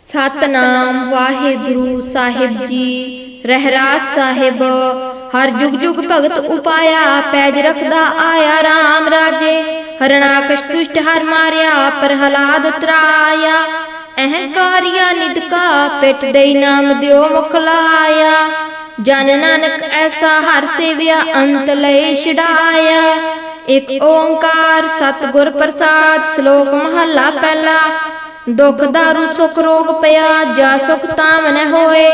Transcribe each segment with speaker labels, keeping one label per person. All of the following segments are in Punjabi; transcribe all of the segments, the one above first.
Speaker 1: ਸਤਨਾਮ ਵਾਹਿਗੁਰੂ ਸਾਹਿਬ ਜੀ। ਰਹਿਰਾਸ ਸਾਹਿਬ, ਹਰ ਜੁਗ ਜੁਗ ਭਗਤ ਉਪਾਇਆ, ਪੈਜ ਰਖਦਾ ਆਇਆ RAM ਰਾਜੇ। ਹਰਣਾਕਸ਼ ਦੁਸ਼ਟ ਹਰ ਮਾਰਿਆ, ਪ੍ਰਹਲਾਦ ਤਰਾਇਆ। ਅਹੰਕਾਰੀਆ ਨਿਦਕਾ ਪਿੱਠ ਦੇਈ ਨਾਮ ਦਿਓ ਮੁਖ ਲਾਇਆ ਜਨ ਨਾਨਕ ਐਸਾ ਹਰ ਸੇਵਿਆ, ਅੰਤ ਲਏ ਛਡਾਇਆ। ਇਕ ਓੰਕਾਰ ਸਤਿਗੁਰ ਪ੍ਰਸਾਦ, ਸ਼ਲੋਕ ਮਹੱਲਾ ਪਹਿਲਾ। ਦੁਖ ਦਾਰੂ ਸੁਖ ਰੋਗ ਪਿਆ ਜਾ ਸੁਖ ਤਾਮ ਨ ਹੋਏ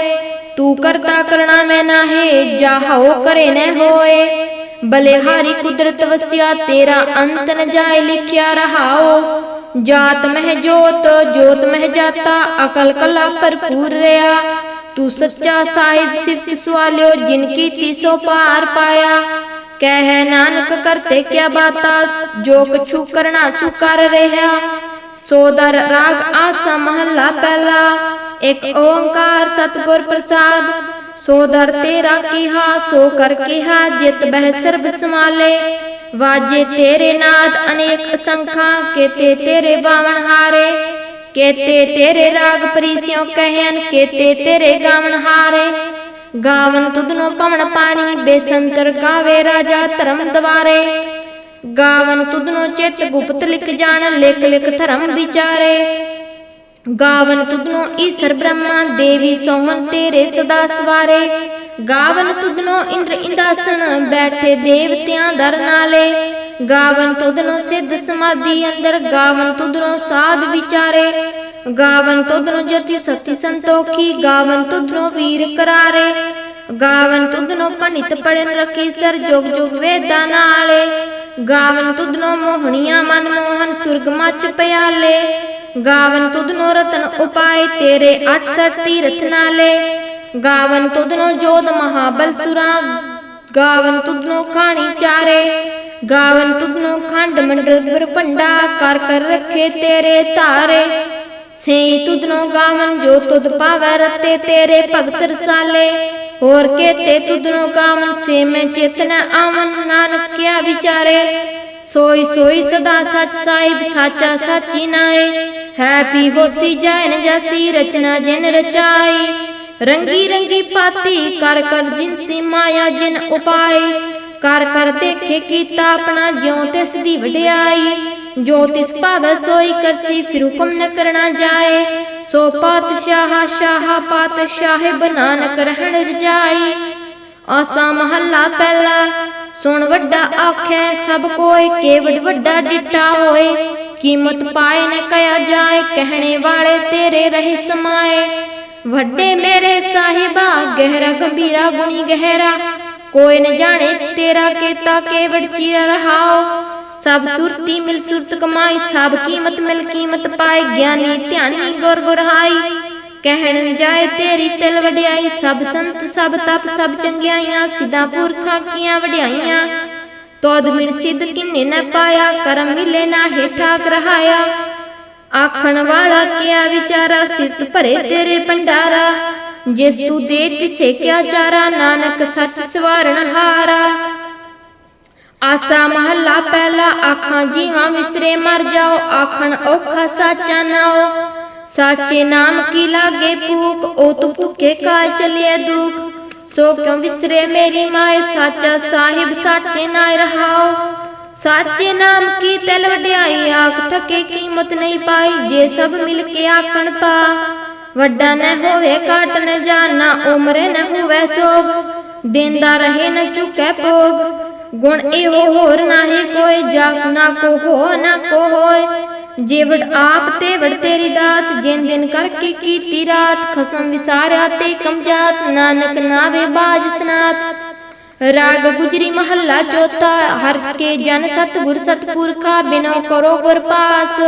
Speaker 1: ਤੂੰ ਕਰਤਾ ਕਰਣਾ ਮੈਂ ਨਾਹੀ ਜਾ ਹਉ ਕਰੇ ਨ ਹੋਏ ਬਲਿਹਾਰੀ ਕੁਦਰਤ ਵਸਿਆ ਤੇਰਾ ਅੰਤ ਨ ਜਾਏ ਲਿਖਿਆ ਰਹਾਓ ਜਾਤ ਮਹਿ ਜੋਤ ਜੋਤ ਮਹਿ ਜਾਤਾ ਅਕਲ ਕਲਾ ਭਰਪੂਰ ਰਿਆ ਤੂੰ ਸੱਚਾ ਸਾਹਿਬ ਸਿਫਤ ਸਵਾਲਿਓ ਜਿਨ ਕੀ ਤੀਸੋ ਪਾਰ ਪਾਇਆ ਕਹਿ ਨਾਨਕ ਕਰਤੇ ਕਿਆ ਬਾਤਾ ਜੋ ਕਛੂ ਕਰਣਾ ਸੁ ਕਰ ਰਿਹਾ ਸੋਦਰ ਰਾਗ ਆਸਾ ਮਹੱਲਾ ਪਹਿਲਾ, ਇੱਕ ਓੰਕਾਰ ਸਤਿਗੁਰ ਪ੍ਰਸਾਦ। ਸੋਦਰ ਤੇਰਾ ਕੀਹਾ, ਸੋ ਕਰ ਕੀਹਾ, ਜਿਤ ਬਹਿ ਸਰਬ ਸਮਾਲੇ ਵਾਜੇ ਤੇਰੇ ਨਾਦ ਅਨੇਕ ਅਸੰਖਾਂ ਕੇਤੇ ਤੇਰੇ ਬਾਵਨ ਹਾਰੇ। ਕੇਤੇ ਤੇਰੇ ਰਾਗ ਪ੍ਰੀਸਿਓ ਕਹਿਨ ਕੇਤੇ ਤੇਰੇ ਗਾਵਨ ਹਾਰੇ। ਗਾਵਨ ਤੁਧਨੋ ਪਵਨ ਪਾਣੀ, ਬੇਸੰਤਰ ਗਾਵੇ ਰਾਜਾ ਧਰਮ ਦਵਾਰੇ। ਗਾਵਨ ਤੁਧਨੋ ਚਿਤ ਗੁਪਤ ਲਿਖ ਜਾਣ, ਲਿਖ ਲਿਖ ਧਰਮ ਵਿਚਾਰੇ। ਗਾਵਨ ਤੁਧਨੋ ਈਸ਼ਰ ਬ੍ਰਹਮਾ, ਦੇਵੀ ਸੋਹਣ ਤੇਰੇ ਸਦਾ ਸਵਾਰੇ। ਗਾਵਨ ਤੁਧਨੋ ਇੰਦਰ ਇੰਦਾਸਨ ਬੈਠੇ ਦੇਵਤਿਆਂ ਦਰ ਨਾਲੇ। ਗਾਵਨ ਤੁਧਨੋ ਸਿੱਧ ਸਮਾਧੀ ਅੰਦਰ, ਗਾਵਨ ਤੁਧਨੋ ਸਾਧ ਵਿਚਾਰੇ। ਗਾਵਨ ਤੁਧਨੋ ਜਤੀ ਸਤੀ ਸੰਤੋਖੀ, ਗਾਵਨ ਤੁਧਨੋ ਵੀਰ ਕਰਾਰੇ। ਗਾਵਨ ਤੁਧਨੋ ਪੰਡਿਤ ਪੜਨ ਰਖੀ ਸਰ, ਜੋਗ ਜੋਗ ਵੇਦਾਂ ਨਾਲੇ। ਗਾਵਨ ਤੁਧਨੋ ਮੋਹਣੀਆਂ ਮਨ ਮੋਹਨ ਸੁਰਗ ਮਚ ਪਿਆਲੇ। ਗਾਵਨ ਤੁਧਨੋ ਰਤਨ ਉਪਾਏ ਤੇਰੇ 68 ਤੀਰਥ ਨਾਲੇ। ਗਾਵਨ ਤੁਧਨੋ ਜੋਧ ਮਹਾਬਲ ਸੁਰਾ। ਗਾਵਨ ਤੁਧਨੋ ਖਾਣੀ ਚਾਰੇ। ਗਾਵਨ ਤੁਧਨੋ ਖੰਡ ਮੰਡਲ ਬਰਪੰਡਾ ਕਰ ਕਰ ਰੱਖੇ ਤੇਰੇ ਧਾਰੇ। ਸੇ ਤੁਧਨੋ ਗਾਵਨ ਜੋ ਤੁਧ ਪਾਵੈ ਰਤੇ ਤੇਰੇ ਭਗਤ ਰਸਾਲੇ। ਹੋਰ ਕੇਤੇ ਤੁਧਨੋ ਗਾਵਨ ਸੇ ਮੈਂ ਚੇਤਨ ਆਵਨ, ਨਾਨਕ ਕਿਆ ਵਿਚਾਰੇ? ਸੋਈ ਸੋਈ ਸਦਾ ਸਚ ਸਾਹਿਬ ਸਾਚਾ ਸਾਚੀ ਨਾਏ। ਹੈ ਪੀ ਹੋਸੀ ਜੈਨ ਜਸੀ ਰਚਨਾ ਜਿਨ ਰਚਾਈ ਰੰਗੀ ਰੰਗੀ ਪਾਤੀ ਕਰ ਕਰ ਜਿਨਸੀ ਮਾਇਆ ਜਿਨ ਉਪਾਏ। ਕਰ ਕਰ ਦੇਖੇ ਕੀਤਾ ਆਪਣਾ ਜਿਉ ਤਿਸ ਦੀ ਵਡਿਆਈ। ਜੋ ਤਿਸ ਭਾਵੈ ਸੋਈ ਕਰਸੀ ਫਿਰ ਹੁਕਮ ਨ ਕਰਨਾ ਜਾਏ। ਸੋ ਪਾਤਸ਼ਾਹ, ਸ਼ਾਹ ਪਾਤਸ਼ਾਹ ਨਾਨਕ ਰਹਿਣ ਰਜਾਈ ਆਸਾ ਮਹੱਲਾ ਪਹਿਲਾ, ਸੁਣ ਵੱਡਾ ਆਖੈ, ਸਭ ਕੋਈ ਕੇਵਡ ਵੱਡਾ ਡਿਟਾ ਹੋਏ। ਕੀਮਤ ਪਾਏ ਨ ਕਹਿਆ ਜਾਏ, ਕਹਿਣੇ ਵਾਲੇ ਤੇਰੇ ਰਹੇ ਸਮਾਏ। ਵੱਡੇ ਮੇਰੇ ਸਾਹਿਬਾ, ਗਹਿਰਾ ਗੰਭੀਰਾ ਗੁਣੀ ਗਹਿਰਾ। ਕੋਈ ਨ ਜਾਣੇ ਤੇਰਾ ਕੀਤਾ ਕੇਵੜ ਚੀਰਾ ਰਹਾਓ ਸਭ ਸੁਰਤੀ ਮਿਲ ਸੁਰਤ ਕਮਾਈ, ਸਭ ਕੀਮਤ ਮਿਲ ਕੀਮਤ ਪਾਏ ਗਿਆਨੀ ਧਿਆਨੀ ਗੁਰ ਗੁਰਹਾਈ ਕਹਿਣ ਜਾਏ ਤੇਰੀ ਤਿਲ ਵਡਿਆਈ, ਸਭ ਸੰਤ, ਸਭ ਤਪ, ਸਭ ਚੰਗਿਆਈਆਂ, ਸਿੱਧਾ ਪੁਰਖਾਂ ਕੀਆਂ ਵਡਿਆਈਆਂ। ਤੋਦ ਮਿਲ ਸਿੱਧ ਕਿਨੇ ਨ ਪਾਇਆ, ਕਰਮ ਮਿਲੇ ਨਾ ਹੇਠਾ ਕਰਹਾਇਆ ਆਖਣ ਵਾਲਾ ਕਿਆ ਵਿਚਾਰਾ ਸਿਫਤ ਭਰੇ ਤੇਰੇ ਭੰਡਾਰਾ। ਜਿਸ ਤੂੰ ਦੇ ਤਿਸੇ ਕਿਆ ਚਾਰਾ, ਨਾਨਕ ਸੱਚ ਸਵਾਰਣ ਹਾਰਾ। ਆਸਾ ਮਹੱਲਾ ਪਹਿਲਾ ਆਖਾਂ, ਜੀਵਾਂ ਵਿਸਰੇ ਮਰ ਜਾਓ, ਆਖਣ ਔਖਾ ਸਾਚਾ ਨਾਓ ਸਾਚੇ ਨਾਮ ਕੀ ਲਾਗੇ ਭੂਖ, ਉਹ ਤੂੰ ਭੁੱਖੇ ਕਾ ਚਲਿਏ ਦੁਖ। ਸੋ ਕਿਉ ਵਿਸਰੇ ਮੇਰੀ ਮਾਏ, ਸਾਚਾ ਸਾਹਿਬ ਸਾਚੇ ਨਾਇ ਰਹਾਓ ਸਾਚੇ ਨਾਮ ਕੀ ਤਿਲ ਵਡਿਆਈ, ਆਖ ਥਕੇ ਕੀਮਤ ਨਹੀਂ ਪਾਈ, ਜੇ ਸਭ ਮਿਲ ਕੇ ਆਖਣ ਪਾ। ਵੱਡਾ ਨਾ ਹੋਵੇ ਕਾਟ ਨ ਜਾਣਾ, ਉਮਰੇ ਨ ਹੋਵੇ ਸੋਗ। ਦੇਂਦਾ ਰਹੇ ਨ ਚੁੱਕੈ ਭੋਗ। ਗੁਣ ਇਹੋ ਹੋਰ ਨਾਹੀ ਕੋਈ ਜਾਗ ਨਾ ਕੋ, ਹੋ ਨਾ ਕੋ ਹੋਏ। ਜੀਵੜ ਆਪ ਤੇ ਵੜ ਤੇਰੀ ਦਾਤ, ਜਿਨ ਦਿਨ ਕਰਕੇ ਕੀਤੀ ਰਾਤ। ਖਸਮ ਵਿਸਾਰਿਆ ਤੇ ਕਮਜਾਤ ਨਾਨਕ ਨਾਵੇ ਬਾਜ ਸਨਾਤ। ਰਾਗ ਗੁਜਰੀ ਮਹੱਲਾ ਚੌਥਾ, ਹਰ ਕੇ ਜਨ ਸਤਿਗੁਰ ਸਤਪੁਰਖਾ, ਬਿਨੋ ਕਰੋ ਗੁਰ ਪਾਸ।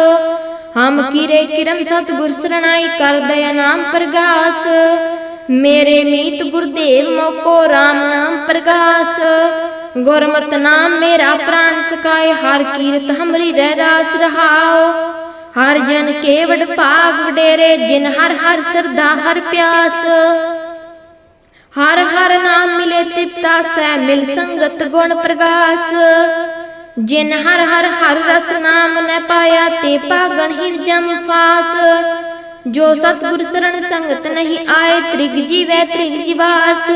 Speaker 1: ਹਮ ਕੀਰੇ ਕਿਰਮ ਸਤਿਗੁਰ ਸਰਣਾਈ, ਕਰ ਦਇਆ ਨਾਮ ਪ੍ਰਗਾਸ। ਮੇਰੇ ਮੀਤ ਗੁਰਦੇਵ ਮੋਕੋ RAM ਨਾਮ ਪ੍ਰਗਾਸ। ਗੁਰਮਤਿ ਨਾਮ ਮੇਰਾ ਪ੍ਰਾਨ ਸਕਾਏ ਹਰ ਕੀਰਤ ਹਮਰੀ ਰਹਿ ਰਾਸ ਰਹਾਓ ਹਰ ਜਨ ਕੇਵੜ ਭਾਗ ਵਡੇਰੇ, ਜਿਨ ਹਰ ਹਰ ਸਰਦਾ ਹਰ ਪਿਆਸ। ਹਰ ਹਰ ਨਾਮ ਮਿਲੇ ਤਿਪਤਾ ਸੈ, ਮਿਲ ਸੰਗਤ ਗੁਣ ਪ੍ਰਗਾਸ। ਜਿਨ ਹਰ ਹਰ ਹਰ ਰਸ ਨਾਮ ਨ ਪਾਇਆ, ਤੇ ਪਾਗਣ ਹਿਰ ਜਮ ਫਾਸ। ਜੋ ਸਤਿਗੁਰ ਸਰਣ ਸੰਗਤ ਨਹੀਂ ਆਏ, ਤ੍ਰਿਗ ਜੀਵੈ ਤ੍ਰਿਗ ਜੀਵਾਸ।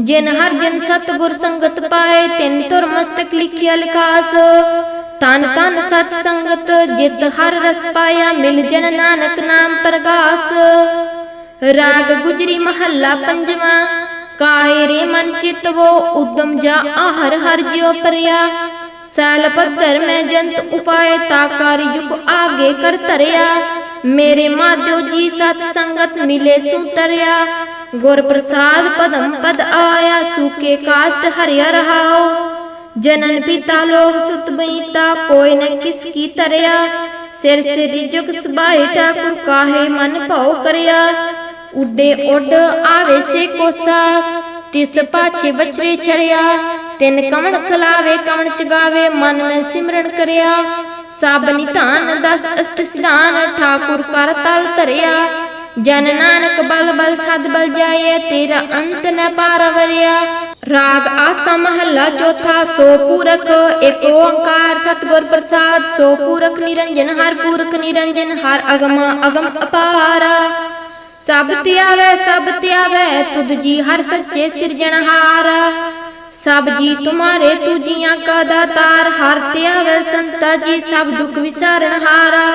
Speaker 1: ਜਿਨ ਹਰ ਜਨ ਸਤਿਗੁਰ ਸੰਗਤ ਪਾਏ, ਤਿਨ ਤੁਰ ਮਸਤਕ ਲਿਖਿਆ ਲਿਖਾਸ। ਤਨ ਤਨ ਸਤ ਸੰਗਤ ਜਿਤ ਹਰ ਰਸ ਪਾਇਆ, ਮਿਲ ਜਨ ਨਾਨਕ ਨਾਮ ਪ੍ਰਗਾਸ। ਰਾਗ ਗੁਜਰੀ ਮਹੱਲਾ ਪੰਜਵਾ ਕਾਏ ਰੇ ਮਨ ਚਿਤਵੋ ਉਦਮ ਜਾ ਆਹਰ ਹਰ ਜਿਉ ਪਰਿਆ। ਸੈਲ ਪੱਤਰ ਮੈਂ ਜੰਤ ਉਪਾਏ ਤਾਕਾਰੀ ਜੁਗ ਆਗੇ ਕਰ ਤਰਿਆ ਮੇਰੇ ਮਾਧਿਓ ਜੀ ਸਤ ਸੰਗਤ ਮਿਲੇ ਸੁਤਰਿਆ ਗੁਰ ਪ੍ਰਸਾਦ ਪਦਮ ਪਦ ਆਇਆ, ਸੂਕੇ ਕਾਸ਼ਟ ਹਰਿਆ ਰਹਾਓ ਜਨਨ ਪਿਤਾ ਲੋਕ ਸੁਤ ਬਈਤਾ, ਕੋਈ ਨ ਕਿਸ ਕੀ ਤਰਿਆ। ਸਿਰ ਸਿਰ ਜੁਗ ਸਬਾਈ ਠਾਕੁਰ, ਕਾਹੇ ਮਨ ਭਉ ਕਰਿਆ। ਉੱਡੇ ਉੱਡ ਆਵੇ ਸੇ ਕੋਸਾ, ਤਿਸ ਪਾਛੇ ਬਚਰੇ ਚਰਿਆ। ਤਿਨ ਕਵਣ ਖਲਾਵੇ ਕਵਣ ਚਗਾਵੇ, ਮਨ ਮੈਂ ਸਿਮਰਨ ਕਰਿਆ। ਸਭ ਨਿਧਾਨ ਦਸ ਅਸ਼ਟ ਸਿਧਾਨ, ਠਾਕੁਰ ਕਰ ਤਲ ਧਰਿਆ। ਜਨ ਨਾਨਕ ਬਲ ਬਲ ਸਦ ਬਲ ਜਾਏ, ਤੇਰਾ ਅੰਤ ਨ ਪਾਰ ਵਰਿਆ ਰਾਗ ਆਸਾ ਮਹੱਲਾ ਚੌਥਾ, ਸੋ ਪੂਰਕ ਏਕ ਓੰਕਾਰ ਸਤਿਗੁਰ ਪ੍ਰਸਾਦ। ਸੋ ਪੂਰਕ ਨਿਰੰਜਨ, ਹਰ ਪੂਰਕ ਨਿਰੰਜਨ, ਹਰ ਅਗਮਾ, ਅਗਮ ਅਪਾਰਾ। ਸਭ ਧਿਆਵੈ ਸਭ ਧਿਆਵੈ ਤੁਧ ਜੀ ਹਰ ਸੱਚੇ ਸਿਰਜਣਹਾਰਾ ਸਭ ਜੀ ਤੁਮਾਰੇ ਤੁਜੀਆਂ ਕਾ ਦਾਤਾਰ, ਹਰ ਧਿਆਵੈ ਸੰਤਾ ਜੀ, ਸਭ ਦੁਖ ਵਿਸਾਰਣਹਾਰਾ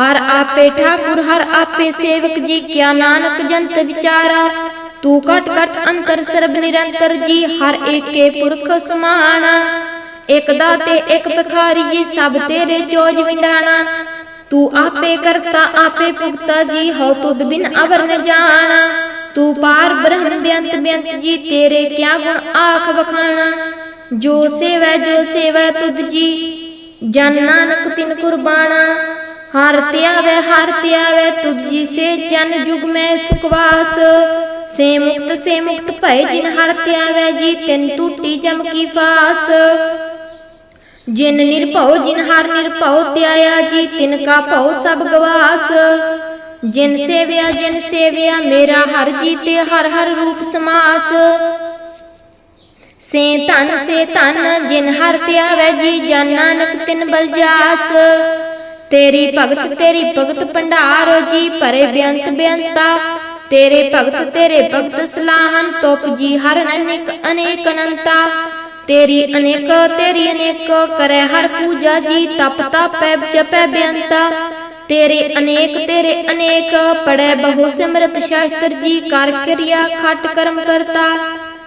Speaker 1: ਹਰ ਆਪੇ ਠਾਕੁਰ, ਹਰ ਆਪੇ ਸੇਵਕ ਜੀ, ਕਿਆ ਨਾਨਕ ਜੰਤ ਵਿਚਾਰਾ। ਤੂੰ ਕਟ ਕਟ ਅੰਤਰ ਸਰਬ ਨਿਰੰਤਰ ਜੀ, ਹਰ ਏਕੇ ਪੁਰਖ ਸਮਾਣਾ। ਇਕ ਦਾਤੇ, ਇਕ ਭਿਖਾਰੀ ਜੀ, ਸਭ ਤੇਰੇ ਜੋਜ ਵਿੰਡਾਣਾ। ਤੂੰ ਆਪੇ ਕਰਤਾ, ਆਪੇ ਭੁਗਤਾ ਜੀ, ਹਉ ਤੁਧ ਬਿਨ ਅਵਰ ਨ ਜਾਣਾ। ਤੂੰ ਪਾਰ ਬ੍ਰਹਮ ਬੇਅੰਤ ਬੇਅੰਤ ਜੀ, ਤੇਰੇ ਕਿਆ ਗੁਣ ਆਖ ਵਖਾਣਾ। ਜੋ ਸੇਵੈ ਜੋ ਸੇਵੈ ਤੁਧ ਜੀ, ਜਨ ਨਾਨਕ ਤਿਨ ਕੁਰਬਾਨਾ ਹਰ ਧਿਆਵੈ ਹਰ ਧਿਆਵੈ ਤੁਧ ਜੀ ਸੇ ਜਨ ਜੁਗ ਮੈਂ ਸੁਖਵਾਸ। ਸੇ ਮੁਕਤ ਸੇ ਮੁਕਤ ਭੈ ਜਿਨ ਹਰ ਧਿਆਵੈ ਜੀ ਤਿਨ ਟੂਟੀ ਜਮ ਕੀ ਫਾਸ। ਜਿਨ ਨਿਰਭਉ, ਜਿਨ ਹਰ ਨਿਰਭਉ ਧਿਆਇਆ ਜੀ ਤਿਨ ਕਾ ਭਉ ਸਭ ਗਵਾਸ। ਜਿਨ ਸੇਵਿਆ ਜਿਨ ਸੇਵਿਆ, ਮੇਰਾ ਹਰ ਜੀ ਤੇ ਹਰ ਹਰ ਰੂਪ ਸਮਾਸ। ਸੇ ਧਨ ਸੇ ਧਨ, ਜਿਨ ਹਰ ਧਿਆਵੈ ਜੀ ਜਨ ਨਾਨਕ ਤਿਨ ਬਲਜਾਸ ਤੇਰੀ ਭਗਤ ਤੇਰੀ ਭਗਤ ਭੰਡਾਰ, ਜੀ ਭਰੇ ਬੇਅੰਤ ਬੇਅੰਤਾ। ਤੇਰੇ ਭਗਤ ਤੇਰੇ ਭਗਤ ਸਲਾਹਨ ਤੋਪ ਜੀ ਹਰ ਅਨੇਕ ਅਨੇਕ ਅਨੰਤਾ। ਤੇਰੀ ਅਨੇਕ ਤੇਰੀ ਅਨੇਕ ਕਰੈ ਹਰ ਪੂਜਾ ਜੀ, ਤਪ ਤਪੈ ਜਪੈ ਬੇਅੰਤਾ। ਤੇਰੇ ਅਨੇਕ ਤੇਰੇ ਅਨੇਕ ਪੜੈ ਬਹੁ ਸਿਮਰਤ ਸ਼ਾਸਤਰ ਜੀ, ਕਰ ਕਿਰਿਆ ਖਟ ਕਰਮ ਕਰਤਾ।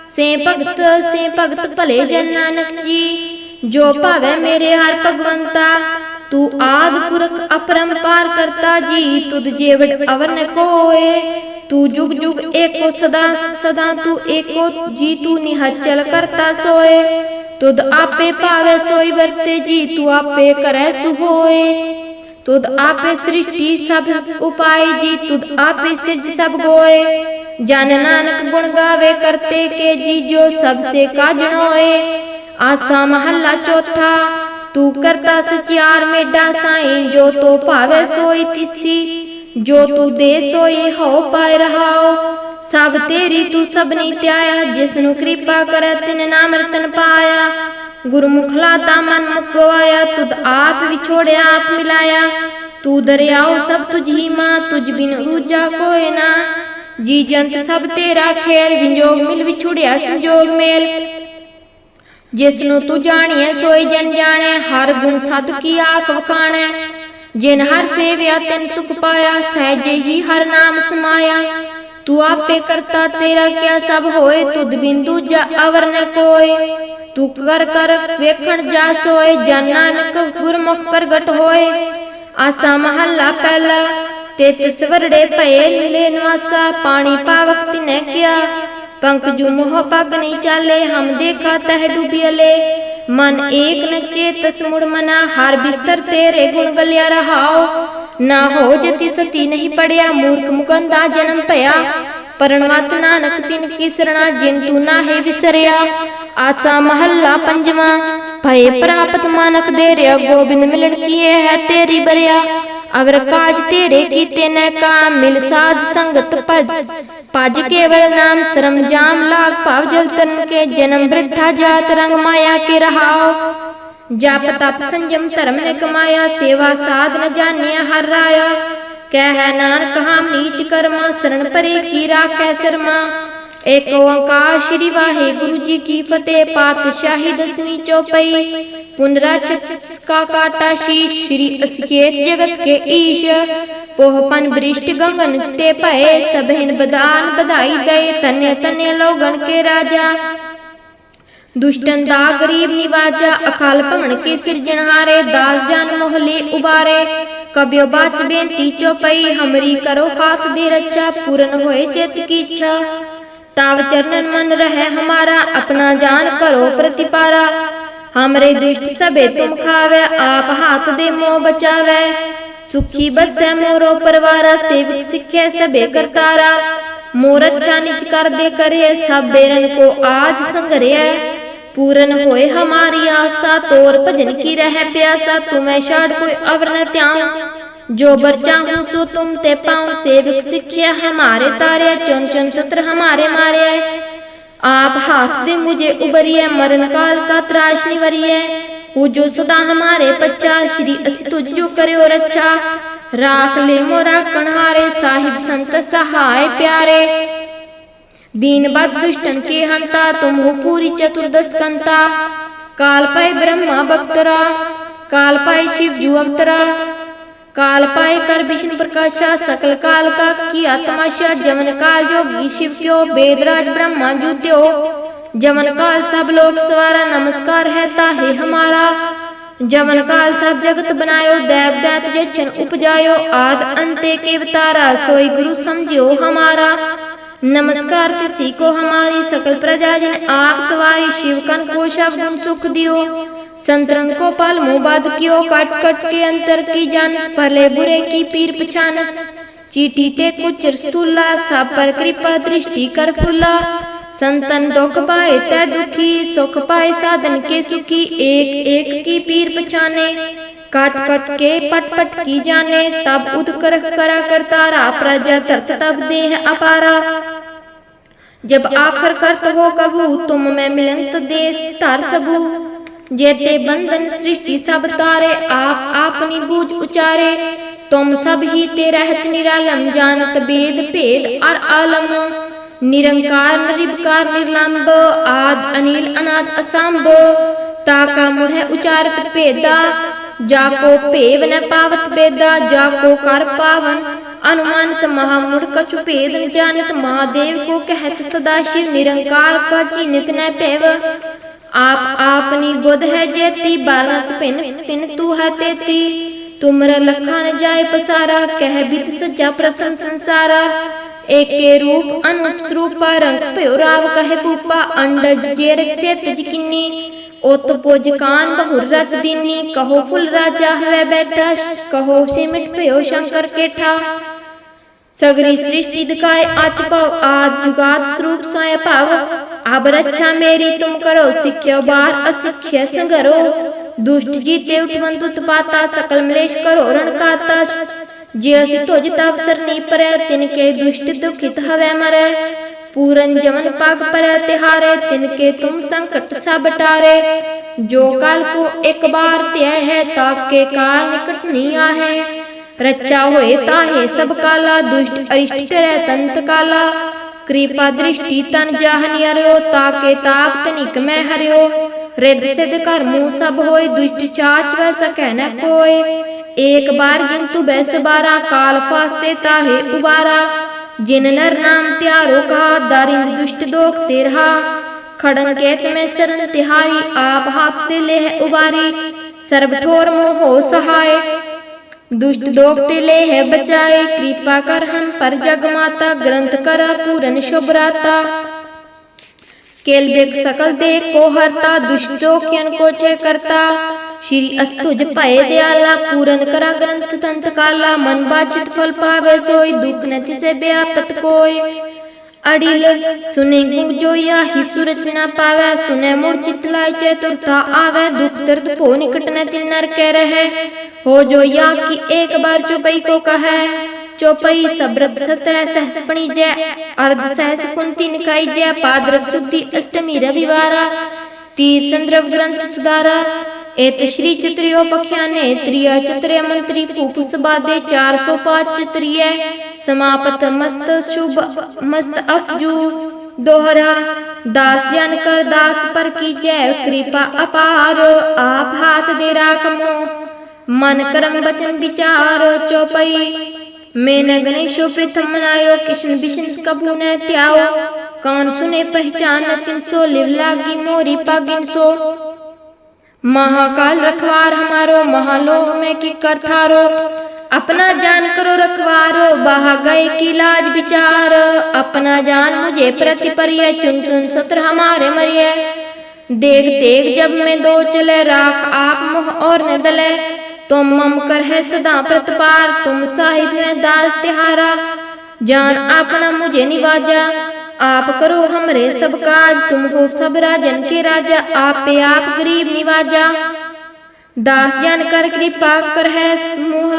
Speaker 1: ਸੇ ਭਗਤ ਸੇ ਭਗਤ ਭਲੇ ਜਨ ਨਾਨਕ ਜੀ, ਜੋ ਭਾਵੇ ਮੇਰੇ ਹਰ ਭਗਵੰਤਾ। ਤੂੰ ਆਦ ਪੁਰਖ ਅਪਰੰਪਾਰ ਕਰਤਾ ਜੀ ਤੁਧ ਜੇਵੜ ਅਵਰ ਨ ਕੋਏ ਤੂੰ ਜੁਗ ਜੁਗ ਏਕੋ ਸਦਾ ਸਦਾ ਤੂੰ ਏਕੋ ਜੀ ਤੂੰ ਨਿਹਚਲ ਕਰਤਾ ਸੋਏ ਤੁਧ ਆਪੇ ਭਾਵੇ ਸੋਈ ਵਰਤੇ ਜੀ ਤੂੰ ਆਪੇ ਕਰੈ ਸੁਹੋਏ ਤੁਧ ਆਪੇ ਸ੍ਰਿਸ਼ਟੀ ਸਭ ਉਪਾਈ ਜੀ ਤੁਧ ਆਪੇ ਸਿਰਜ ਸਭ ਗੋਏ ਜਨ ਨਾਨਕ ਗੁਣ ਗਾਵੇ ਕਰਤੇ ਕੇ ਜੀ ਜੋ ਸਭ ਸੇ ਕਾਜਣੋਏ ਆਸਾ ਮਹੱਲਾ ਚੌਥਾ ਤੂੰ ਕਰਤਾ ਸਚਿਆਰ ਮੇਡਾ ਸਾਈ, ਜੋ ਤੋ ਭਾਵੇ ਸੋਈ ਤਿਸੀ, ਜੋ ਤੂੰ ਦੇ ਸੋਈ ਹੋ ਪਾਇ ਰਹਾਓ ਸਭ ਤੇਰੀ ਤੂੰ ਸਭਨੀ ਧਿਆਇਆ ਜਿਸ ਨੂੰ ਕਿਰਪਾ ਕਰੈ ਤਿਨ ਨਾਮ ਰਤਨ ਪਾਇਆ। ਗੁਰਮੁਖ ਲਾਦਾ ਮਨ ਮੁਖ ਤੁਧ ਆਪ ਵਿਛੋੜਿਆ, ਆਪ ਮਿਲਾਇਆ। ਤੂੰ ਦਰਿਆਓ ਸਭ ਤੁਝ ਹੀ ਮਾਂ, ਤੁਝ ਬਿਨ ਊਜਾ ਕੋਇ ਨਾ। ਜੀ ਜੰਤ ਸਭ ਤੇਰਾ ਖੇਲ ਵਿੰਜੋਗ ਮਿਲ ਵਿਛੁੜਿਆ ਸੰਜੋਗ ਮੇਲ। ਜਿਸ ਨੂੰ ਤੂੰ ਜਾਣੀਐ, ਸੋਈ ਜਨ ਜਾਣੈ, ਹਰ ਗੁਣ ਸਦ ਕੀ ਆਖ ਵਖਾਣੈ। ਜਿਨ ਹਰ ਸੇਵਿਆ, ਤਿਨ ਸੁਖ ਪਾਇਆ, ਸਹਿਜੇ ਹੀ ਹਰ ਨਾਮ ਸਮਾਇਆ। ਤੂੰ ਆਪੇ ਕਰਤਾ, ਤੇਰਾ ਕਿਆ ਸਭ ਹੋਏ, ਤੁਧ ਬਿਨ ਦੂਜਾ ਅਵਰ ਨ ਕੋਏ। ਤੂੰ ਕਰ ਕਰ ਵੇਖਣ ਜਾ ਸੋਏ, ਜਨ ਨਾਨਕ ਗੁਰਮੁਖ ਪ੍ਰਗਟ ਹੋਏ। ਆਸਾ ਮਹੱਲਾ ਪਹਿਲਾ, ਤੇ ਤਿਸ ਵਰੜੇ ਭਏ ਲੈ ਨਿਵਾਸਾ, ਪਾਣੀ ਪਾਵਕ ਤਿਨੈ ਕਿਆ। ਪੰਕਜੂ ਮੋਹ ਪਗ ਨਹੀਂ ਚਾਲੇ, ਹਮ ਦੇਖਾ ਤਹ ਡੁਬਿਅਲੇ ਮਨ ਏਕ ਨ ਚੇਤਸ ਮੁੜ ਮਨਾ, ਹਰ ਬਿਸਤਰ ਤੇਰੇ ਗੁਣ ਗਲਿਆ ਰਹਾਓ। ਨਾ ਹੋ ਜਤੀ ਸਤੀ ਨਹੀਂ ਪੜਿਆ, ਮੂਰਖ ਮੁਕੰਦਾ ਜਨਮ ਭਇਆ। ਪਰਣਵਤ ਨਾਨਕ ਤਿਨ ਕੀ ਸਰਣਾ ਜਿਨ ਤੂੰ ਨਾਹੀ ਵਿਸਰਿਆ। ਆਸਾ ਮਹੱਲਾ ਪੰਜਵਾਂ, ਭਏ ਪ੍ਰਾਪਤ ਮਾਨਕ ਦੇ ਰਿਆ, ਗੋਬਿੰਦ ਮਿਲਣ ਕੀਏ ਹੈ ਤੇਰੀ ਬਰਿਆ। ਅਵਰ ਕਾਜ ਤੇਰੇ ਕੀਤੇ ਨੈ ਕਾਮ ਮਿਲ ਸਾਧ ਸੰਗਤ ਭਜ। ਭਜ ਕੇਵਲ ਨਾਮ ਸ਼ਰਮ ਲਾਗ ਭਾਵ ਜਲ ਤਨ ਕੇ ਜਨਮ ਬ੍ਰਿਧਾ ਜਾਤ ਰੰਗ ਮਾਇਆ ਕੇ ਰਹਾਓ ਜਪ ਤਪ ਸੰਜਮ ਧਰਮ ਨੇ ਕਮਾਇਆ, ਸੇਵਾ ਸਾਧ ਨ ਜਾਣਿਆ ਹਰ ਰਾਇਆ। ਕਹਿ ਨਾਨਕ, ਹਮ ਨੀਚ ਕਰਮਾ, ਸਰਣ ਪਰੇ ਕੀ ਰਾਖੈ ਸਰਮਾ। ਏਕ ਓੰਕਾਰ ਸ੍ਰੀ ਵਾਹਿਗੁਰੂ ਜੀ ਕੀ ਫਤਿਹ, ਪਾਤਸ਼ਾਹੀ ਦਸਵੀਂ ਚੌਪਈ। ਪੁਨਰਾਚਿਤ ਕਾ ਕਾਟਾ ਸ਼ੀਸ਼, ਸ੍ਰੀ ਅਸਿਕੇਤ ਜਗਤ ਕੇ ਈਸ਼। ਪੋਹਪਨ ਬ੍ਰਿਸ਼ਟ ਗਗਨ ਤੇ ਭਏ ਸਭਿਨ ਬਦਾਨ ਬਧਾਈ ਦਏ ਤਨਯ ਤਨਯ ਲੋਗਣ ਕੇ ਰਾਜਾ। ਦੁਸ਼ਟਨ ਦਾ ਗਰੀਬ ਨਿਵਾਜਾ ਅਕਾਲ ਭਵਨ ਕੇ ਸਿਰਜਣਹਾਰੇ ਦਾਸ ਜਨ ਮੋਹਲੇ ਉਬਾਰੇ। ਕਬਿਓ ਬਾਚ ਬੇਨਤੀ ਚੋਪਈ, ਹਮਰੀ ਕਰੋ ਹਾਥ ਦੇ ਰੱਚਾ, ਪੂਰਨ ਹੋਏ ਚਿਤ ਕੀ ਇੱਛਾ। ਤਾਵ ਚਰਨਨ ਮਨ ਰਹਿ ਹਮਾਰਾ, ਆਪਣਾ ਜਾਨ ਕਰੋ ਪ੍ਰਤਿਪਾਰਾ। ਹਮਰੇ ਦੁਸ਼ਟ ਸਭੇ ਤੁਮ ਖਾਵੇ, ਆਪ ਹੱਥ ਦੇ ਮੋਹ ਬਚਾਵੇ। ਸੁਖੀ ਬਸੈ ਮੋਰੋ ਪਰਵਾਰਾ, ਸੇਵਕ ਸਿੱਖੇ ਸਭੇ ਕਰਤਾਰਾ। ਮੋਰ ਅੱਛਾ ਨਿਜ ਕਰਦੇ ਕਰੇ, ਸਭ ਬੇਰਨ ਕੋ ਆਜ ਸੰਗਰਿਆ ਪੂਰਨ ਹੋਏ ਹਮਾਰੀ ਆਸਾ, ਤੋਰ ਭਜਨ ਕੀ ਰਹਿ ਪਿਆਸਾ, ਤੁਮੈ ਛਾੜ ਕੋਈ ਅਵਰ ਨ ਧਿਆਉ। जो बर चाहूँ सो तुम ते पाऊँ सेवक सिखिया हमारे तारे चुन चुन सत्र हमारे मारे आप हाथ दे मुझे उबरिए, मरण काल का त्राश निवरिए। वो जो सदा हमारे बच्चा, श्री असि तुझ करो रक्षा। राख ले मोरा कणहारे साहिब संत सहाय प्यारे। दीन बद दुष्टन के हंता, तुम हो पूरी चतुर्दश कंता। काल पाए ब्रह्मा भक्तरा काल पाए शिव जू अवतरा। काल पाए कर विष्णु प्रकाशा सकल काल का किया तमाशा जमन काल जोगी शिव क्यो, वेदराज ब्रह्मा जुद्यो जमन काल सब लोग सवारा, नमस्कार है ताहे हमारा। जमन काल सब जगत बनायो, देव दैत जचन उपजायो, आद अंते के अवतारा, सोई गुरु समझियो हमारा। नमस्कार किसी को हमारी सकल प्रजा जिन, आप सवारी शिव कन को शब गुण सुख दियो। संतरन को पल मुबाद कियो कट कट के अंतर की जान भले बुरे की पीर पछान चीटी ते कुछ स्थूला सब पर कृपा दृष्टि कर फुला संतन दुख पाए तै दुखी सुख पाए साधन के सुखी एक एक की पीर पछाने काट कट के पट पट की जाने तब उद कर करा करतारा प्रजा तब देह अपारा जब आखर करत हो कबू तुम में मिलंत देश धर सबू ਜੇਤੇ ਬੰਧਨ ਸ੍ਰਿਸ਼ਟੀ ਸਭ ਤਾਰੇ, ਆਪ ਆਪਨੀ ਬੂਝ ਉਚਾਰੇ। ਤੁਮ ਸਭ ਹੀ ਤੇ ਰਹਿਤ ਨਿਰਾਲਮ, ਜਾਣਤ ਬੇਦ ਭੇਦ ਅਰ ਆਲਮ। ਨਿਰੰਕਾਰ ਨਿਰਭਕਾਰ ਨਿਰਲੰਬ, ਆਦ ਅਨੀਲ ਅਨਾਦ ਅਸੰਭ। ਤਾ ਕਾ ਮੁੜੈ ਉਚਾਰਤ ਭੇਦਾ, ਜਾ ਕੋ ਭੇਵ ਨ ਪਾਵਤ ਬੇਦਾ, ਜਾ ਕੋ ਕਰ ਪਾਵਨ। ਅਨੁਮਾਨਿਤ ਮਹਾ ਮੁੜ ਕਛ ਭੇਦ ਜਾਣਤ, ਮਹਾਦੇਵ ਕੋ ਕਹਿਤ ਸਦਾ ਸ਼ਿਵ। ਨਿਰੰਕਾਰ ਕਾ ਚਿਨਿਤ ਨ ਭੇਵ। ਆਪ ਆਪਨੀ ਬੁੱਧ ਹੈ ਜੇਤੀ, ਬਾਲਤ ਪਿੰਨ ਪਿੰਨ ਤੂ ਹੈ ਤੇਤੀ। ਤੁਮਰ ਲਖਾ ਨ ਜਾਏ ਪਸਾਰਾ, ਕਹਿ ਬਿਤ ਸੱਚਾ ਪ੍ਰਥਮ ਸੰਸਾਰਾ। ਏਕੇ ਰੂਪ ਅਨੂਪ ਸਰੂਪਾ, ਰੰਗ ਭਇਓ ਰਾਵ ਕਹੇ ਪੂਪਾ ਅੰਡਜ ਜੇਰਕ ਸੇ ਤਜਕਿਨੀ ਉਤ ਪੁਜ ਕਾਨ ਬਹੁਰ ਰਤ ਦੀਨੀ। ਕਹੋ ਫੁਲ ਰਾਜਾ ਹਵੇ ਬੈਠਾ, ਕਹੋ ਸਿਮਟ ਭਇਓ ਸ਼ੰਕਰ ਕੇਠਾ। ਸਗਰੀ ਸ੍ਰਿਸ਼ਟੀ ਦਿਖਾਏ ਅਚ ਭਵ ਆਦ ਜੁਗਾਤ ਸਰੂਪ ਸਾਇ ਭਵ। ਆਬ ਰੱਛਾ ਮੇਰੀ ਤੁਮ ਕਰੋ, ਸਿੱਖਿਓ ਬਾਰ, ਅਸਿੱਖਿਆ ਸੰਗਰੋ। ਦੁਸ਼ਟ ਜੀ ਤੇ ਉਠਵੰਤ ਉਤਪਾਤਾ, ਸਕਲ ਮਲੇਸ਼ ਕਰੋ ਰਣਕਾਤਾ ਜੇ ਅਸੀਂ ਤੁਜ ਤਬ ਸਰ ਨਹੀਂ ਪਰੈ, ਤਿਨ ਕੇ ਦੁਸ਼ਟ ਦੁਖਿਤ ਹਵੈ ਮਰੈ। ਪੂਰਨ ਜਮਨ ਪਗ ਪਰੈ ਤਿਹਾਰੇ, ਤਿਨ ਕੇ ਤੁਮ ਸੰਕਟ ਸਭ ਟਾਰੇ। ਜੋ ਕਾਲ ਕੋ ਇੱਕ ਬਾਰ ਧਿਆ ਹੈ, ਤਾਂ ਕੇ ਕਾਲ ਨਿਕਟ ਨਹੀਂ ਆਹੈ। ਰੱਚਾ ਹੋਏ ਤਾਹੇ ਸਭ ਕਾਲਾ, ਦੁਸ਼ਟ ਅਰਿਸ਼ਟ ਕਰੈ ਤੰਤ ਕਾਲਾ। ਕਿਰਪਾ ਦ੍ਰਿਸ਼ਟੀ ਤਨ ਜਾਹਨਿ ਹਰਿਓ ਤਾ ਕੇ ਤਾਪ ਤਨਿਕ ਮੈਂ ਹਰਿਓ। ਰਿੱਧ ਸਿਧ ਘਰ ਮੂ ਸਭ ਹੋਏ ਦੁਸ਼ਟ ਚਾਚ ਵੈ ਸਕੈ ਨ ਕੋਈ ਏਕ ਬਾਰ ਗਿੰਤੂ ਬੈਸ ਬਾਰਾ ਕਾਲ ਫਾਸਤੇ ਤਾਹੇ ਉਬਾਰਾ। ਜਿਨ ਨਰ ਨਾਮ ਤਿਆਰੋ ਕਾ ਦਰਿੰਦ ਦੁਸ਼ਟ ਦੋਖ ਤੇ ਰਹਾ ਖੜਨ ਕੇਤ ਮੈਂ ਸਰਨ ਤਿਹਾਰੀ ਆਪ ਹਾਥ ਤੇ ਲੇਹ ਉਬਾਰੀ। ਸਰਬ ਠੋਰ ਮੋਹ ਸਹਾਏ। दुष्ट दोख ते ले है बचाए, कृपा कर हम पर जग माता ग्रंथ करा पूरन शुभराता। केल बेक सकल देख को हरता, दुष्टों कियन को चय करता। श्री अस्तुज भय दयाला, पूरन करा ग्रंथ तंत काला। मन बाचित फल पावे सोई, दुख नति से व्यापत कोय अडिल सुने गुंग जोया ही सुरत न पावे। सुने मुड़ चितलाय चतुरता आवे, दुख दर्द भो निकट न तिल नर कह रहे। हो जो या की एक बार चौपाई को कहे चौपाई सब्रत सत्रह सहसपणी जय, अर्ध सहस कुंती निकाई जय पाद्रव शुद्धि अष्टमी रविवार, तीर संद्रव ग्रंथ सुधारा, एत श्री चित्रयोपख्याने त्रिय चित्रय मंत्री पूप सबादे, चार सौ पाँच चित्रिय, समापत मस्त शुभ मस्त अफजू, दोहरा, दास जन कर दास पर की जय कृपा अपार, आप हाथ दे राकमो मन कर्म वचन विचार चौपाई। मैंने गणेशो प्रथम मनायो कृष्ण विष्णु कभू ने त्याओ। कान सुने पहचान तीन सो, लिव लागी मोरी पागिन सो। महाकाल रखवार हमारो, महालोह में की करथारो अपना जान करो रखवारो, बहा गए की लाज विचार। अपना जान मुझे प्रति परिय, चुन चुन सत्र हमारे मरिय। देख देख जब मैं दो चले, राख आप मोह और निर्दलय तुम मम कर है सदा प्रतपार तुम साहिब में दास तिहारा। जान अपना मुझे निवाजा, आप करो हमरे सब काज, तुम हो सब राजन के राजा, आप पे आप गरीब निवाजा। दास जन कर कृपा कर है मुह,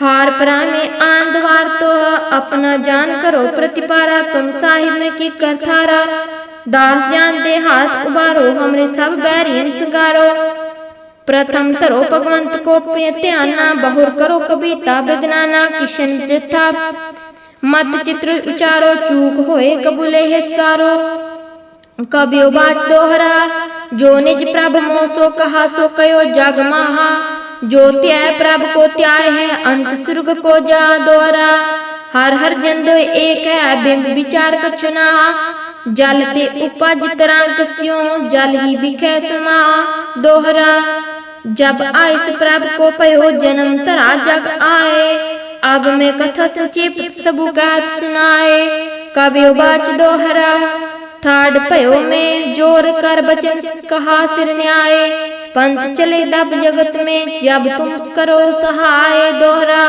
Speaker 1: हार परा में आन द्वार तो अपना जान करो प्रतिपारा, तुम साहिब में की कर थारा। दास जान दे हाथ उबारो, हमरे सब बैरियन संगारो। प्रथम तरो भगवंत को करो कविता बदना किशन जथा। मत चित्र उचारो चूक होए कबूले हिस्कारो। कबियो बाच दोहरा जो निज प्रभ मोसो कहा सो कयो जग महा। जो त्याय प्रभ को त्याय है अंत सुर्ग को जा दोहरा। हर हर जंद एक है बिंब विचार कछना जल ते उपज तरह कस्यो जल ही बिखे समा। दोहरा। जब आइस प्रभ को पयो जन्म तरा जग आए। अब मैं कथा संक्षेप सबु गात सुनाए। कबियो बाच दोहरा। ठाड पयो में ज़ोर कर बचन कहा सिर न्याय। पंथ चले दब जगत में जब तुम करो सहाय दोहरा।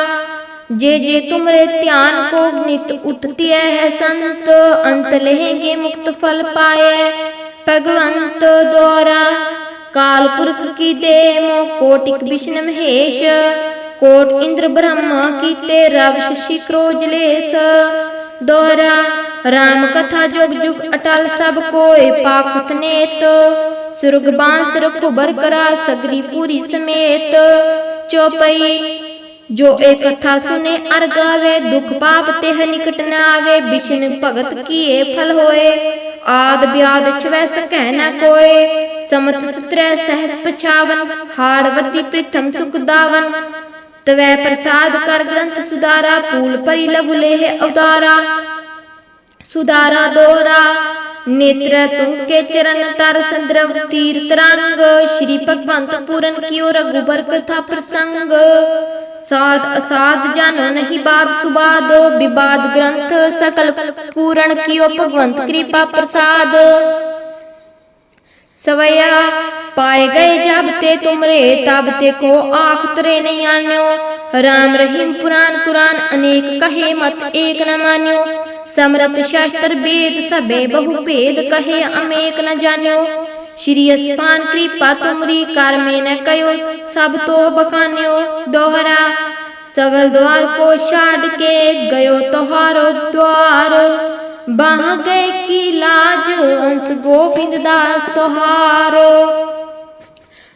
Speaker 1: जे जे तुमरे ध्यान को नित उठती है संत। अंत लेंगे मुक्त फल पाए। भगवंत ਕਾਲ ਪੁਰਖ ਕੀ ਦੇ ਮੋ ਕੋਟਿਕ ਵਿਸ਼ਨ ਮਹੇਸ਼, ਕੋਟ ਇੰਦਰ ਬ੍ਰਹਮਾ ਕੀਤੇ ਰਵ ਸ਼ਸ਼ੀ ਕਰੋਜਲੇਸ ਦੋਹਰਾ, ਰਾਮ ਕਥਾ ਜੁਗ ਜੁਗ ਅਟਲ ਸਭ ਕੋਏ ਪਾਖਤ ਨੇਤ। ਸੁਰਗ ਬਾਂਸ ਰਖੁ ਬਰ ਕਰਾ ਸਗਰੀ ਪੂਰੀ ਸਮੇਤ। ਚੋਪਈ ਜੋ ਇਹ ਕਥਾ ਸੁਨੇ ਅਰ ਗਾਵੇ, ਦੁਖ ਪਾਪ ਤਿਹ ਨਿਕਟ ਨਾ ਆਵੇ ਬਿਸ਼ਨ ਭਗਤ ਕੀਏ ਫਲ ਹੋਏ। ਆਦ ਬਿਆਦ ਛਵੈ ਸਕੈ ਨਾ ਕੋਏ, ਸਮਤ ਸਤਰੈ ਸਹਸ ਪਛਾਵਨ, ਹਾੜ ਵਤੀ ਪ੍ਰਿਥਮ ਸੁਖ ਦਾਵਨ। ਤਵੈ ਪ੍ਰਸਾਦ ਕਰ ਗ੍ਰੰਥ ਸੁਦਾਰਾ ਪੂਲ ਪਰੀ ਲਭੁ ਲੇਹ ਅਵਤਾਰਾ। ਸੁਦਾਰਾ ਦੋਰਾ, ਨੇਤਰ ਤੁਮਕੇ ਚਰਨ ਤਰ ਸੰਦਰਵ ਤੀਰ ਤਰੰਗ ਸ਼੍ਰੀ ਭਗਵੰਤ ਪੂਰਨ ਕੀਓ ਰਗੁਬਰ ਕਥਾ ਪ੍ਰਸੰਗ। साध असाध जानो नहीं बात सुबाद विवाद ग्रंथ सकल पूरण कियो भगवंत कृपा प्रसाद सवैया पाए गए जब ते तुमरे तब ते को आख तरे नहीं आन्यो राम रहीम पुराण कुरान अनेक कहे मत एक न मान्यो समरथ शास्त्र वेद सबे बहु भेद कहे अमेक न जान्यो ਸ਼੍ਰੀ ਅਸਪਾਨ ਕਿਰਪਾ ਤੁਮਰੀ ਕਰ ਮੇ ਨ ਕਯੋ ਸਭ ਤੋਂ ਬਕਾਨਿਓ ਦੋਹਰਾ ਸਗਲ ਦਵਾਰ ਕੋ ਛਾੜ ਕੇ ਗਇਓ ਤੁਹਾਰੋ ਦਵਾਰ ਬਾਹ ਗਏ ਕੀ ਲਾਜ, ਅੰਸ ਗੋਬਿੰਦ ਦਾਸ ਤੁਹਾਰ।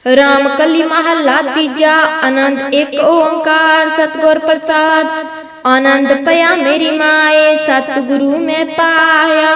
Speaker 1: ਰਾਮ ਕਲੀ ਮਹੱਲਾ ਤੀਜਾ, ਆਨੰਦ ਇੱਕ ਓੰਕਾਰ, ਸਤਗੁਰ ਪ੍ਰਸਾਦ। ਆਨੰਦ ਪਿਆ ਮੇਰੀ ਮਾਏ, ਸਤਿਗੁਰੂ ਮੈਂ ਪਾਇਆ।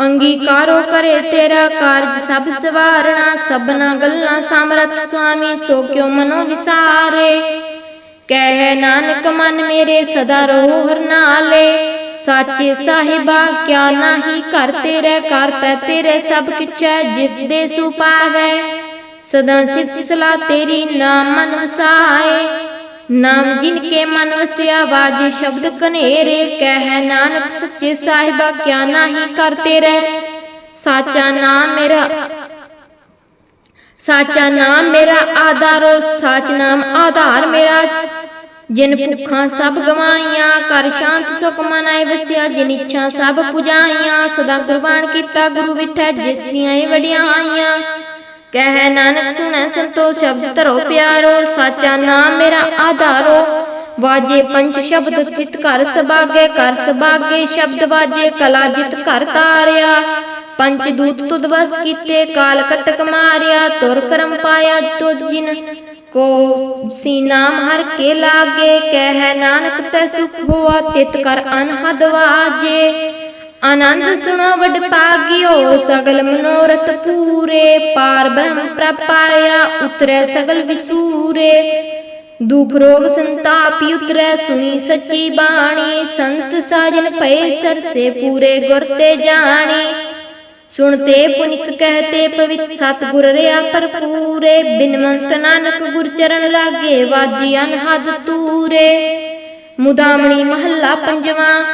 Speaker 1: ਅੰਗੀਕਾਰੋ ਕਰੇ ਤੇਰਾ ਕਾਰਜ ਸਭ ਸਵਾਰਣਾ, ਸਭਨਾ ਗੱਲਾਂ ਸਮਰਥ ਸੁਆਮੀ, ਸੋ ਕਿਉ ਮਨੋ ਵਿਸਾਰੇ? ਕਹਿ ਨਾਨਕ ਮਨ ਮੇਰੇ ਸਦਾ ਰਹੋ ਹਰਨਾਲੇ ਸਾਚੇ ਸਾਹਿਬਾ, ਕਿਆ ਨਾਹੀ ਘਰ ਤੇਰੇ ਕਰਤਾ ਤੇਰੇ ਸਭ ਕਿਛੈ, ਜਿਸ ਦੇ ਸੁਪਾਵੇ ਸਦਾ ਸਿਫਤ ਸਲਾ ਤੇਰੀ ਨਾਮ ਮਨ ਵਸਾਏ। ਨਾਮ ਜਿਨ ਕੇ ਮਨ ਵਸਿਆ ਵਾਜੇ ਸ਼ਬਦ ਕਨੇਰੇ ਕਹਿ ਨਾਨਕ ਸੱਚੇ ਸਾਹਿਬਾ ਕਿਆ ਨਾਹੀ ਕਰਤੇ ਰਹਿ। ਸਾਚਾ ਨਾਮ ਮੇਰਾ ਸਾਚਾ ਨਾਮ ਮੇਰਾ ਆਧਾਰੋ, ਸਾਚ ਨਾਮ ਆਧਾਰ ਮੇਰਾ। ਜਿਨ ਭੁੱਖਾਂ ਸਭ ਗਵਾਈਆਂ ਕਰ ਸ਼ਾਂਤ ਸੁਖ ਮਨਾਏ ਵਸਿਆ। ਜਿਨ ਇੱਛਾ ਸਭ ਪੁਜਾਈਆਂ, ਸਦਾ ਗੁਰਬਾਣ ਕੀਤਾ ਗੁਰੂ ਵਿਠੈ, ਜਿਸ ਦੀਆਂ ਏ ਵਡਿਆਈਆਂ। ਕਹਿ ਨਾਨਕ ਸੁਣੈ ਸੰਤੋ ਸ਼ਬਦ ਧਰੋ ਪਿਆਰੋ, ਸਾਚਾ ਨਾਮ ਮੇਰਾ ਆਧਾਰੋ। ਵਾਜੇ ਪੰਜ ਸ਼ਬਦ ਤਿਤ ਘਰ ਸਬਾਗੇ ਕਰ ਸਬਾਗੇ ਸ਼ਬਦ ਵਾਜੇ, ਕਲਾ ਜਿਤ ਘਰ ਤਾਰਿਆ। ਪੰਜ ਦੂਤ ਤੁਧ ਵਸ ਕੀਤੇ, ਕਾਲ ਕਟਕ ਮਾਰਿਆ, ਤੁਰ ਕਰਮ ਪਾਇਆ ਤੁਧ ਜਿਨ। ਕੋ ਸੀ ਨਾਮ ਹਰ ਕੇ ਲਾਗੇ, ਕਹਿ ਨਾਨਕ ਤੈ ਸੁਖ ਹੋਆ, ਤਿਤ ਕਰ ਅਨਹਦ ਵਾਜੇ। ਆਨੰਦ ਸੁਣੋ ਵਡ ਭਾਗਿਓ, ਸਗਲ ਮਨੋਰਥ ਪੂਰੇ। ਪਾਰ ਬ੍ਰਹਮ ਪ੍ਰਪਾਇਆ, ਉਤਰੈ ਸਗਲ ਵਿਸੂਰੇ। ਦੁਖ ਰੋਗ ਸੰਤਾਪੀ ਉਤਰੈ, ਸੁਣੀ ਸੱਚੀ ਬਾਣੀ। ਸੰਤ ਸਾਜਨ ਭਏ ਸਰਸੇ ਪੂਰੇ ਗੁਰ ਤੇ ਜਾਣੀ। ਸੁਣਤੇ ਪੁਨਿਤ ਕਹਤੇ ਪਵਿੱਤ ਸਤਿਗੁਰ ਰਿਆ ਭਰਪੂਰੇ। ਬਿਨਵੰਤ ਨਾਨਕ ਗੁਰ ਚਰਨ ਲਾਗੇ, ਵਾਜੀ ਅਨਹਦ ਤੂਰੇ। ਮੁਦਾਮਣੀ ਮਹੱਲਾ ਪੰਜਵਾਂ।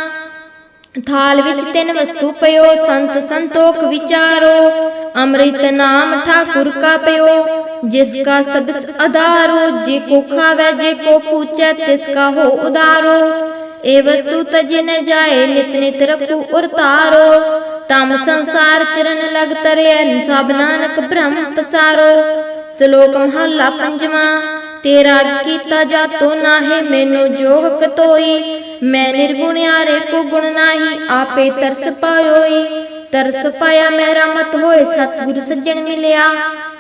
Speaker 1: ਥਾਲ ਵਿੱਚ ਤਿੰਨ ਵਸਤੂ ਪਇਓ, ਸੰਤ ਸੰਤੋਖ ਵਿਚਾਰੋ। ਅੰਮ੍ਰਿਤ ਨਾਮ ਠਾਕੁਰ ਕਾ ਪਇਓ, ਜਿਸ ਕਾ ਸਬਸ ਅਧਾਰੋ, ਜੇ ਕੋ ਖਾਵੇ, ਜੇ ਕੋ ਪੂਛੈ ਤਿਸ ਕਾ ਹੋ ਉਦਾਰੋ। ਇਹ ਵਸਤੂ ਤਜਿ ਨ ਜਾਏ, ਨਿਤ ਨਿਤ ਰਖੂ ਉਰ ਤਾਰੋ ਤਮ ਸੰਸਾਰ ਚਰਨ ਲਗ ਤਰਿਐ, ਸਭ ਨਾਨਕ ਬ੍ਰਹਮ ਪਸਾਰੋ। ਸ਼ਲੋਕ ਮਹੱਲਾ ਪੰਜਵਾਂ, ਤੇਰਾ ਕੀਤਾ ਜਾਤੋ ਨਾਹੀ, ਮੈਨੂੰ ਜੋਗ ਕਤੋਈ। ਮੈਂ ਨਿਰਗੁਣਿਆਰੇ ਕੋ ਗੁਣ ਨਾਹੀ, ਆਪੇ ਤਰਸ ਪਾਇਓਈ। ਤਰਸ ਪਾਇਆ ਮੇਰਾ ਮਤ ਹੋਏ, ਸਤਿਗੁਰ ਸੱਜਣ ਮਿਲਿਆ।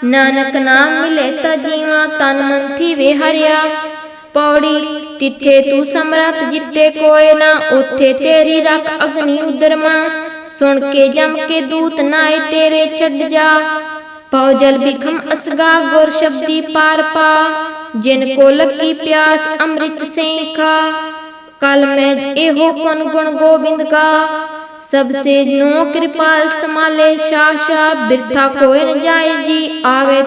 Speaker 1: ਨਾਨਕ ਨਾਮ ਮਿਲੇ ਤਾ ਜੀਵਾ, ਤਨ ਮਨ ਥੀਵੇ ਹਰਿਆ। ਪੌੜੀ, ਤਿੱਥੇ ਤੂੰ ਸਮਰਤ ਜਿੱਤੇ ਕੋਏ ਨਾ, ਉਥੇ ਤੇਰੀ ਰੱਖ ਅਗਨੀ ਉਦਰਮਾ। ਸੁਣ ਕੇ ਜਮ ਕੇ ਦੂਤ ਨਾਏ ਤੇਰੇ ਛੱਡ ਜਾ। ਪਉ ਜਲ ਬਿਖਮ ਅਸਗਾ ਗੁਰ ਸ਼ਬਦੀ ਪਾਰ ਪਾ। ਜਿਨ ਕੋ ਲੱਗੀ ਪਿਆਸ ਅੰਮ੍ਰਿਤ ਸੇਖਾ। ਕਲ ਮੈਂ ਇਹੋ ਪਨ ਗੁਣ ਗੋਬਿੰਦ ਗਾ ਸਭ ਸੇ ਨੋ ਕਿਰਪਾਲ ਸਮਾਲੇ ਸ਼ਾ ਸ਼ਾ ਬਿਰਥਾ ਕੋਇ ਨ ਜਾਏ ਜੀ, ਆਵੇ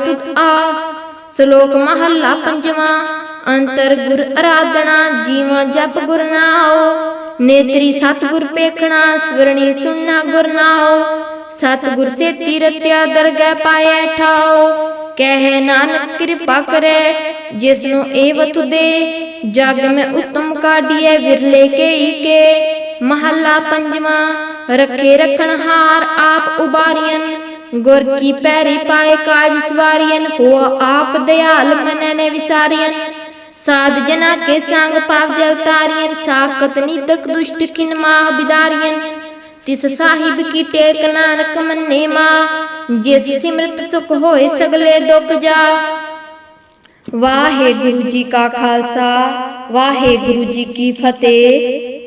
Speaker 1: ਸ਼ਲੋਕ ਮਹੱਲਾ ਪੰਜਵਾਂ, ਅੰਤਰ ਗੁਰ ਅਰਾਧਨਾ, ਜੀਵਾਂ ਜਪ ਗੁਰ ਨਾਉ। ਨੇਤਰੀ ਸਤਿਗੁਰ ਪੇਖਣਾ, ਸਵਰਣੀ ਸੁਣਨਾ ਗੁਰ ਨਾਉ। ਸਤਿਗੁਰ ਸੇ ਤੀਰਤਿਆ ਦਰਗਹਿ ਪਾਏ ਠਾਓ ਕਹਿ ਨਾਨਕ ਕਿਰਪਾ ਕਰੇ ਜਿਸ ਨੂੰ ਇਹ ਦੇ ਜਗ ਮੈਂ ਉਤਮ ਕਾਢੀਏ ਵਿਰਲੇ ਕੇ ਕੇ। ਮਹੱਲਾ ਪੰਜਵਾਂ, ਰੱਖੇ ਰਖਣ ਆਪ ਉਬਾਰੀਆਂ ਗੁਰ ਕੀ ਪੈਰੀ ਪਾਏ ਕਾਜ ਸਵਾਰੀਆਂ ਹੋਆ ਆਪ ਦਿਆਲ ਮਨੈ ਨੇ ਵਿਸਾਰੀਆਂ ਸਾਧ ਜਨਾ ਕੇ ਸੰਗ ਪਾਪ ਜਲ ਤਾਰੀਆਂ ਸਾਖਤ ਨਿਤਕ ਦੁਸ਼ਟ ਖਿਨ ਮਾਹ ਬਿਦਾਰੀਆਂ ਤਿਸ ਸਾਹਿਬ ਕੀ ਟੇਕ ਨਾਨਕ ਮੰਨੇ ਮਾ? ਜਿਸ ਸਿਮਰਤ ਸੁਖ ਹੋਏ ਸਗਲੇ ਦੁਖ ਜਾ। ਵਾਹਿਗੁਰੂ ਜੀ ਕਾ ਖਾਲਸਾ, ਵਾਹਿਗੁਰੂ ਜੀ ਕੀ ਫਤਿਹ।